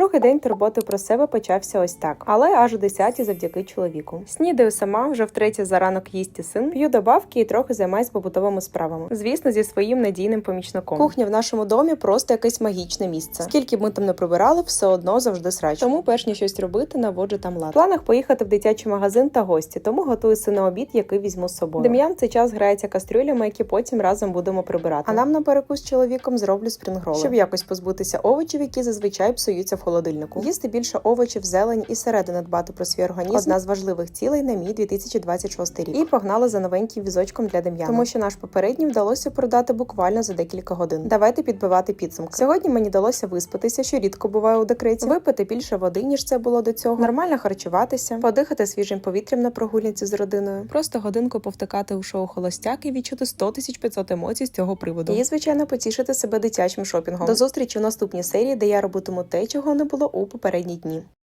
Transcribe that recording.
Другий день турботи про себе почався ось так, але аж о 10 завдяки чоловіку. Снідаю сама, вже втретє за ранок їсти син, п'ю добавки і трохи займаюсь побутовими справами. Звісно, зі своїм надійним помічником. Кухня в нашому домі просто якесь магічне місце. Скільки б ми там не прибирали, все одно завжди срач. Тому, перш ніж щось робити, наводжу там лад. В планах поїхати в дитячий магазин та гості, тому готую сину обід, який візьму з собою. Дем'ян в цей час грається кастрюлями, які потім разом будемо прибирати. А нам на перекус з чоловіком зроблю спрінгроли, щоб якось позбутися овочів, які зазвичай псуються в холодильнику. Їсти більше овочів, зелень і середини дбати про свій організм. Одна з важливих цілей на мій 2026 рік. І погнали за новеньким візочком для Дем'яна. Тому що наш попередній вдалося продати буквально за декілька годин. Давайте підбивати підсумки. Сьогодні мені вдалося виспатися, що рідко буває у декреті, випити більше води, ніж це було до цього, нормально харчуватися, подихати свіжим повітрям на прогулянці з родиною, просто годинку повтикати у шоу холостяк і відчути 100 тисяч 500 емоцій з цього приводу. І звичайно потішити себе дитячим шопінгом. До зустрічі у наступній серії, де я робитиму те, чого не було у попередні дні.